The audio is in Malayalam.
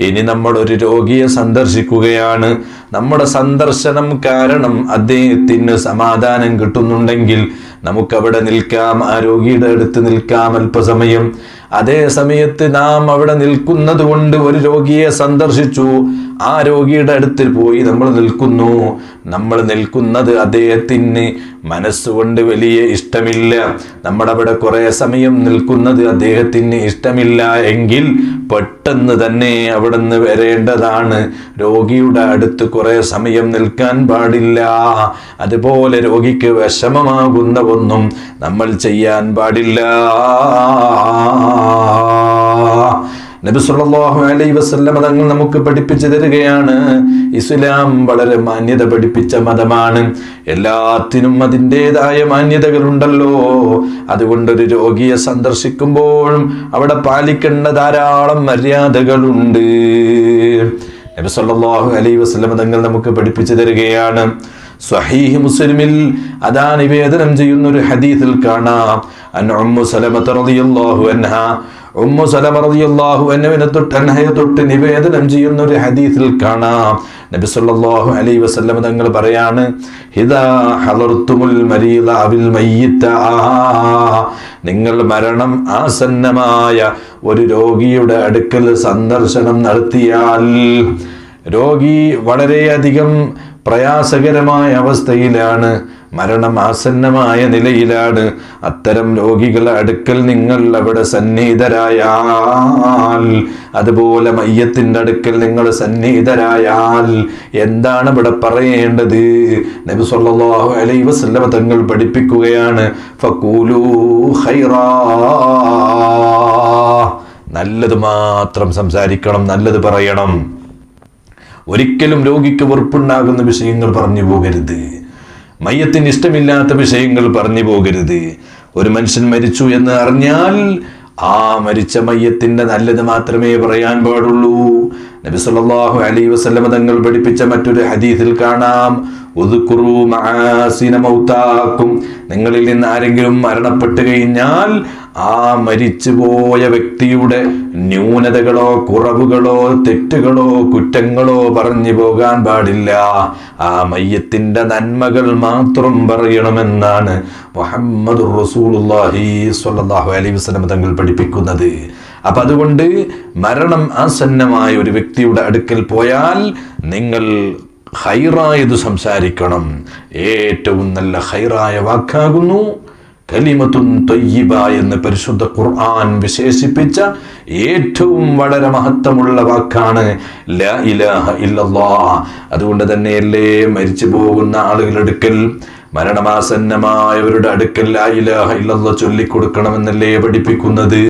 ഇനി നമ്മൾ ഒരു രോഗിയെ സന്ദർശിക്കുകയാണ്. നമ്മുടെ സന്ദർശനം കാരണം അദ്ദേഹത്തിന് സമാധാനം കിട്ടുന്നുണ്ടെങ്കിൽ നമുക്കവിടെ നിൽക്കാം ആ രോഗിയുടെ അടുത്ത് നിൽക്കാം അല്പസമയം. അതേ സമയത്ത് നാം അവിടെ നിൽക്കുന്നത് കൊണ്ട് ഒരു രോഗിയെ സന്ദർശിച്ചു. ആ രോഗിയുടെ അടുത്ത് പോയി നമ്മൾ നിൽക്കുന്നു. നമ്മൾ നിൽക്കുന്നത് അദ്ദേഹത്തിന് മനസ്സുകൊണ്ട് വലിയ ഇഷ്ടമില്ല. നമ്മളവിടെ കുറെ സമയം നിൽക്കുന്നത് അദ്ദേഹത്തിന് ഇഷ്ടമില്ല എങ്കിൽ പെട്ടെന്ന് തന്നെ അവിടെ നിന്ന് വരേണ്ടതാണ്. രോഗിയുടെ അടുത്ത് കുറെ സമയം നിൽക്കാൻ പാടില്ല. അതുപോലെ രോഗിക്ക് വിഷമമാകുന്ന ഒന്നും നമ്മൾ ചെയ്യാൻ പാടില്ല. നബി അലൈഹി വസല്ലം തങ്ങൾ നമുക്ക് പഠിപ്പിച്ചു തരികയാണ്. ഇസ്ലാം വളരെ മാന്യത പഠിപ്പിച്ച മതമാണ്. എല്ലാത്തിനും അതിന്റെതായ മാന്യതകളുണ്ടല്ലോ. അതുകൊണ്ടൊരു രോഗിയെ സന്ദർശിക്കുമ്പോഴും അവിടെ പാലിക്കേണ്ട ധാരാളം മര്യാദകളുണ്ട്. നബി സല്ലല്ലാഹു അലൈഹി വസല്ലം തങ്ങൾ നമുക്ക് പഠിപ്പിച്ചു തരികയാണ്. സ്വഹീഹ് മുസ്ലിമിൽ അതാ നിവേദനം ചെയ്യുന്ന ഒരു ഹദീസിൽ കാണാം. ഉമ്മു റളിയല്ലാഹു അൻഹ. ഉമ്മു സലമ റളിയല്ലാഹു അൻഹുവിനെ തൊട്ട് അൻഹയെ തൊട്ട് നിവേദനം ചെയ്യുന്ന ഒരു ഹദീസിൽ കാണാം. നബി സല്ലല്ലാഹു അലൈഹി വസല്ലം തങ്ങൾ പറയാണ് ഹിദാ ഹലർത്തുമുൽ മരീദ അവിൽ മയ്യിത്ത. നിങ്ങൾ മരണം ആസന്നമായ ഒരു രോഗിയുടെ അടുക്കൽ സന്ദർശനം നടത്തിയാൽ രോഗി വളരെയധികം പ്രയാസകരമായ അവസ്ഥയിലാണ് മരണം ആസന്നമായ നിലയിലാണ്. അത്തരം രോഗികളെ അടുക്കൽ നിങ്ങൾ അവിടെ സന്നിഹിതരായാൽ അതുപോലെ മയ്യത്തിന്റെ അടുക്കൽ നിങ്ങൾ സന്നിഹിതരായാൽ എന്താണ് ഇവിടെ പറയേണ്ടത്? നബി സല്ലല്ലാഹു അലൈഹി വസല്ലമ തങ്ങൾ പഠിപ്പിക്കുകയാണ് ഫഖൂലു ഖൈറാ. നല്ലത് മാത്രം സംസാരിക്കണം നല്ലത് പറയണം. ഒരിക്കലും രോഗിക്ക് വെറുപ്പുണ്ടാകുന്ന വിഷയങ്ങൾ പറഞ്ഞു പോകരുത്. മയ്യത്തിന് ഇഷ്ടമില്ലാത്ത വിഷയങ്ങൾ പറഞ്ഞു പോകരുത്. ഒരു മനുഷ്യൻ മരിച്ചു എന്ന് അറിഞ്ഞാൽ ആ മരിച്ച മയ്യത്തിന്റെ നല്ലത് മാത്രമേ പറയാൻ പാടുള്ളൂ. നബി സല്ലല്ലാഹു അലൈഹി തങ്ങൾ പഠിപ്പിച്ച മറ്റൊരു ഹദീസിൽ കാണാം. മആസിന നിങ്ങളിൽ നിന്ന് ആരെങ്കിലും മരണപ്പെട്ടു കഴിഞ്ഞാൽ ആ മരിച്ചുപോയ വ്യക്തിയുടെ ന്യൂനതകളോ കുറവുകളോ തെറ്റുകളോ കുറ്റങ്ങളോ പറഞ്ഞു പോകാൻ പാടില്ല. ആ മയ്യത്തിന്റെ നന്മകൾ മാത്രം പറയണമെന്നാണ് മുഹമ്മദ് റസൂലുള്ളാഹി സ്വല്ലല്ലാഹു അലൈഹി വസല്ലം തങ്ങൾ പഠിപ്പിക്കുന്നത്. അപ്പൊ അതുകൊണ്ട് മരണം ആസന്നമായ ഒരു വ്യക്തിയുടെ അടുക്കൽ പോയാൽ നിങ്ങൾ ഹൈറായത് സംസാരിക്കണം. ഏറ്റവും നല്ല ഹൈറായ വാക്കാകുന്നു കലിമത്തും തൊയ്യബ എന്ന് പരിശുദ്ധ ഖുർആൻ വിശേഷിപ്പിച്ച ഏറ്റവും വളരെ മഹത്വമുള്ള വാക്കാണ് അതുകൊണ്ട് തന്നെയല്ലേ മരിച്ചു പോകുന്ന ആളുകളെടുക്കൽ മരണമാസന്നമായവരുടെ അടുക്കൽ ലാ ഇലാഹ ഇല്ലല്ലാ ചൊല്ലിക്കൊടുക്കണമെന്നല്ലേ പഠിപ്പിക്കുന്നത്?